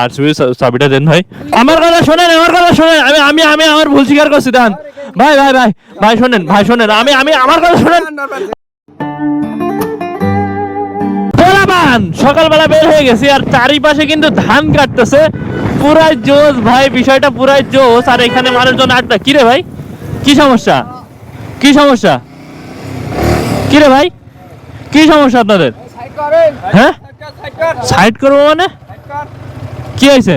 RCB চাবিটা দেন ভাই। আমার কথা শোনেন, আমার কথা শোনেন। আমি আমি আমি আমার ভুল স্বীকার করছি, দেন। ভাই ভাই ভাই ভাই শোনেন ভাই শোনেন। আমি আমি আমার কথা শোনেন। সকালবেলা বের হয়ে গেছি আর চারিপাশে কিন্তু ধান কাটতেছে। পুরাই জোস ভাই, বিষয়টা পুরাই জোস আর এখানে মানুষজন আটটা কি রে ভাই? কি সমস্যা? কি সমস্যা? কি রে ভাই? কি সমস্যা আপনাদের? হ্যাঁ? সাইড করব মানে? কি হয়েছে?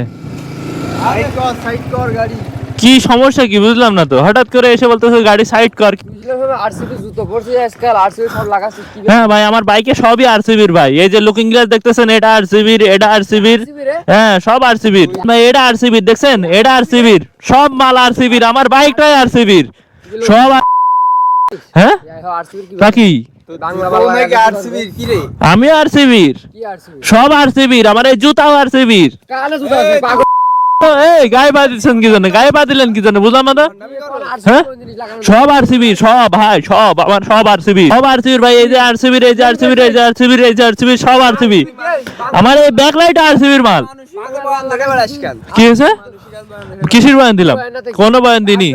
কি সমস্যা কি বুঝলাম না তো। হঠাৎ করে এসে বলতেছে গাড়ি সাইড কর। হ্যাঁ ভাই আমার বাইকে সবই আরসিবির ভাই। এই যে লুকিং গ্লাস দেখতেছেন এটা আরসিবির এটা আরসিবির হ্যাঁ সব আরসিবির ভাই এটা আরসিবির দেখছেন? এটা আরসিবির সব মাল আরসিবির আমার বাইকটাই আরসিবির সব হ্যাঁ? তা আমি আরসিবির সব আরসিবির আমার এই জুতাও আরসিবির এই গায়ে পা দিচ্ছেন কি জন্য গায়ে পা দিলেন কি জন্য বুঝলাম না? হ্যাঁ? সব আরসিবি সব ভাই সব আমার সব আরসিবি সব আরসিবির ভাই এই যে আরসিবির এই যে আরসিবির এই যে আরসিবির এই যে আরসিবির সব আরসিবি আমার এই ব্যাকলাইট আরসিবির মাল কি হয়েছে কিসের বয়ান দিলাম? কোন বয়ান দিনি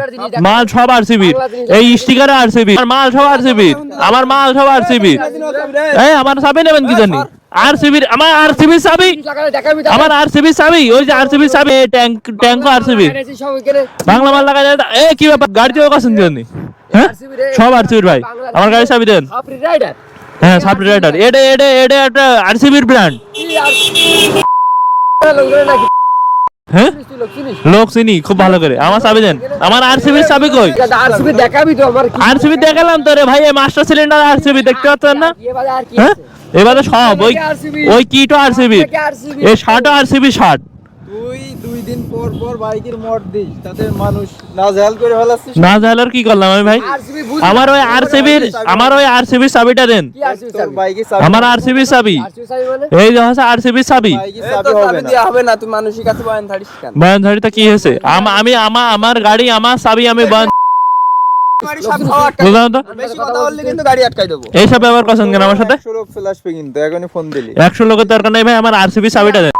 মাল সব আরসিবির এই স্টিকার আরসিবি আমার মাল সব আরসিবির আমার মাল সব আরসিবির এই আমার চাবি নেবেন কি জানি? আরসিবির আমার আরসিবির চাবি? আমার আরসিবির চাবি? ওই যে আরসিবির চাবি ট্যাঙ্ক ট্যাঙ্ক আরসিবির বাংলা মাল লাগা যায় এ কি ব্যাপার? গাড়ি চাবি কাছেন জানি? হ্যাঁ? সব আরসিবির ভাই। আমার গাড়ি চাবি দেন। হ্যাঁ সাবরি রাইডার এটা এটা এটা একটা আরসিবির ব্র্যান্ড। হ্যাঁ? লোক চিনি খুব ভালো করে। আমার চাবি দেন। আমার আরসিবির চাবি কই? দেখাবি তো আমার আরসিবি দেখালাম তো রে ভাই এই মাস্টার সিলিন্ডার আরসিবি দেখতে পাচ্ছেন না? এবারে আর কি হ্যাঁ? এবারে সব ওই ওই কিটো আরসিবি এই শার্টও আরসিবি শার্ট দিন পর পর বাইকের মোট দিস তাতে মানুষ নাজেহাল করে জানার কি করলাম আমি ভাই? আমার ওই আরসিবির আমার ওই আরসিবির চাবিটা দেন। কি আরসিবি তোর চাবি। বাইকে আমার আরসিবির চাবি আরসিবি চাবি। মানে? এই যে হচ্ছে আরসিবির চাবি। হবে না। হবে না তুই মানুষের কাছে বয়ান কেন? বয়ানধারিটা কি হয়েছে? আম- আমি আমার আমার গাড়ি আমার চাবি আমি বয়ান এইসব ব্যবহার করছেন কেন আমার সাথে? একশো লোকের দরকার নেই ভাই আমার আরসিবি চাবিটা দেন।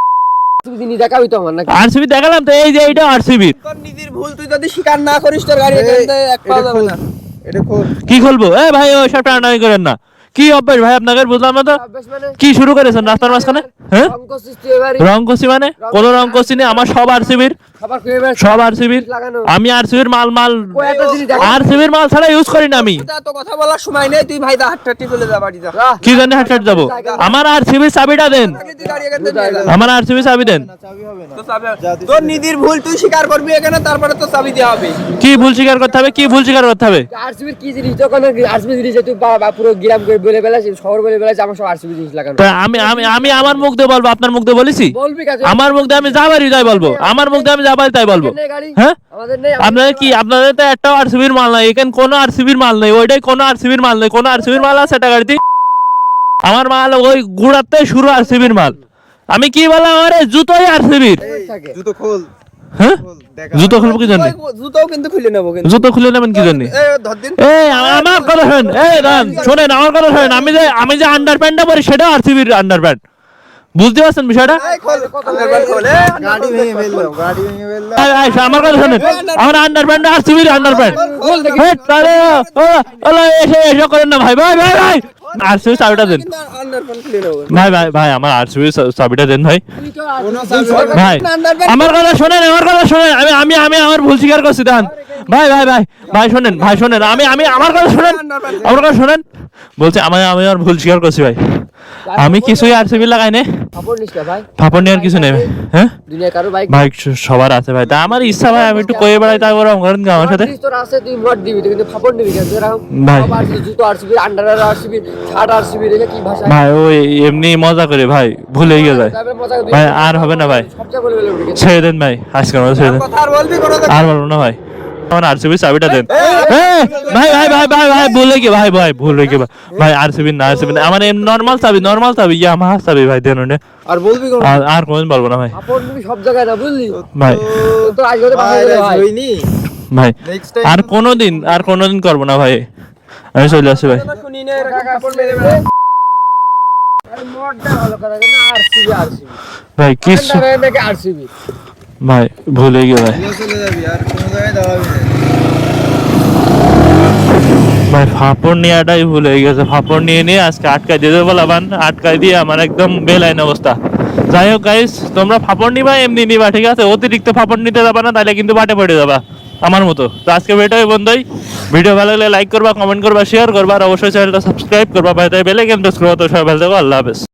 তুই দেখাবি তো আমার নাকি? আরসিবি দেখালাম তো এই যে এইটা আরসিবির তোর নিজের ভুল তুই যদি স্বীকার না করিস তোর গাড়ি এখান এক পা যাবে না। এটা খোল। কি খুলবো? এ ভাই সব টানাটানি করেন না। কি অভ্যাস ভাই আপনাদের বুঝলাম না তো? মানে? কি শুরু করেছেন রাস্তার মাঝখানে? হ্যাঁ? রং কষি মানে? কোন রং কষি নেই আমার সব আরসিবির। সব আরসিবির আমি আরসিবির মাল মাল ওই একটা জিনিস দেখ। আরসিবির মাল ছাড়া ইউজ করি না আমি। কথা বলার সময় নেই তুই ভাই দা হাতটা টিপে যা বাড়ি যা। কি জানি আমার আরসিবির চাবিটা দেন। চাবি দেন। তোর ভুল তুই স্বীকার করবি এখানে তারপরে তো চাবি দেওয়া হবে। কি ভুল স্বীকার করতে হবে? কি ভুল স্বীকার করতে হবে? আরসিবির কি জিনিস? তখন আরসিবি জিনিস তুই বা বা পুরো গ্রাম করে বলে বেলাস শহর বলে বেলাস আমার সব আরসিবি জিনিস লাগানো। তা আমি আমি আমি আমার মুখ দিয়ে বলব আপনার মুখ দিয়ে বলেছি? আমার মুখ দিয়ে আমি যা পারি তাই বলব। আমার মুখ দিয়ে আমি যা পারি তাই বলব। হ্যাঁ? নেই আপনাদের কি আপনাদের তো একটা আরসিবির মাল নাই এখানে কোনো আরসিবির মাল নেই ওইটাই কোনো আরসিবির মাল নেই কোনো আরসিবির মাল আছে এটা গাড়িতে? আমার মাল ওই গুড়াতে শুরু আরসিবির মাল। আমি কি বললাম আরে জুতোই আরসিবির? জুতো খোল। হ্যাঁ? জুতো খুলবো কি জন্য? ওই কিন্তু খুলে নেব কিন্তু। জুতো খুলে নেবেন কি জন্য? এই আমার কথা শোনেন এই রান শোনেন আমার কথা শোনেন আমি যে আমি যে আন্ডার প্যান্টটা পরি সেটা আরসিবির আন্ডার প্যান্ট বুঝতে পারছেন বিষয়টা? আমার কথা শোনেন। আমার আন্ডার প্যান্ট আরসিবির আন্ডার প্যান্ট হেট, তাহলে ও ও এসে এসে করেন না ভাই ভাই ভাই ভাই। চাবিটা দেন। নেব ভাই ভাই ভাই আমার আরসিবি চাবিটা দেন ভাই। ভাই আমার কথা শোনেন আমার কথা শোনেন। আমি আমি আমি আমার ভুল স্বীকার করছি দান ভাই ভাই ভাই ভাই শোনেন ভাই শোনেন। আমি আমি আমার কথা শোনেন। আমার কথা শোনেন। বলছি আমি আমি আমার ভুল স্বীকার করছি ভাই। আমি কিছুই আরসিবি লাগাই নে? ফাপড় নেওয়ার কিছু নেই। হ্যাঁ ভাই সবার আছে ভাই। তা আমার ইচ্ছা ভাই আমি একটু কয়ে বেড়াই তারপর করেন আমার সাথে ভাই। ওই এমনি মজা করে ভাই ভুলে গিয়ে যায়। ভাই আর হবে না ভাই। ছেড়ে দেন ভাই আজকের মতো ছেড়ে দেন। কথা আর বলবি কোনো আর বলব না ভাই। আমার আরসিবি চাবিটা দেন। ভাই ভাই ভাই ভাই ভাই ভুলে গিয়ে ভাই ভাই ভুল হয়ে গিয়ে ভাই আরসিবি না আরসিবি না আমার নর্মাল চাবি নর্মাল চাবি ইয়ামাহা চাবি ভাই দেন ওনে। আর বলবি কোন? আর আর কোনদিন বলব না ভাই। খবর নিবি সব জায়গায় না বুঝলি? ভাই। তো আজকে ভাই। ভাই হইনি ভাই আর কোনোদিন আর কোনোদিন করব না ভাই। আমি চলে আসছি ভাই। ভাই কিছু আরসিবি ভাই ভুলে গিয়ে ভাই ভাই ফাপড় নেওয়াটাই ভুল গেছে। ফাপড় নিয়ে নিয়ে আজকে আটকায় দিয়ে দেবো লাবান। আটকাই দিয়ে আমার একদম বেলাইন অবস্থা। যাই হোক গাইস তোমরা ফাপড় নিবা এমনি নিবা ঠিক আছে? অতিরিক্ত ফাপড় নিতে যাবা না তাহলে কিন্তু বাটে পড়ে যাবা আমার মতো। তো আজকে ভিডিও বন্ধই। ভিডিও ভালো লাগলে লাইক করবা কমেন্ট করবা শেয়ার করবা আর অবশ্যই চ্যানেলটা সাবস্ক্রাইব করবা। ভাই তাই বেলে গেম প্রেস করবা তো সবাই ভালো থাকো আল্লাহ হাফেজ।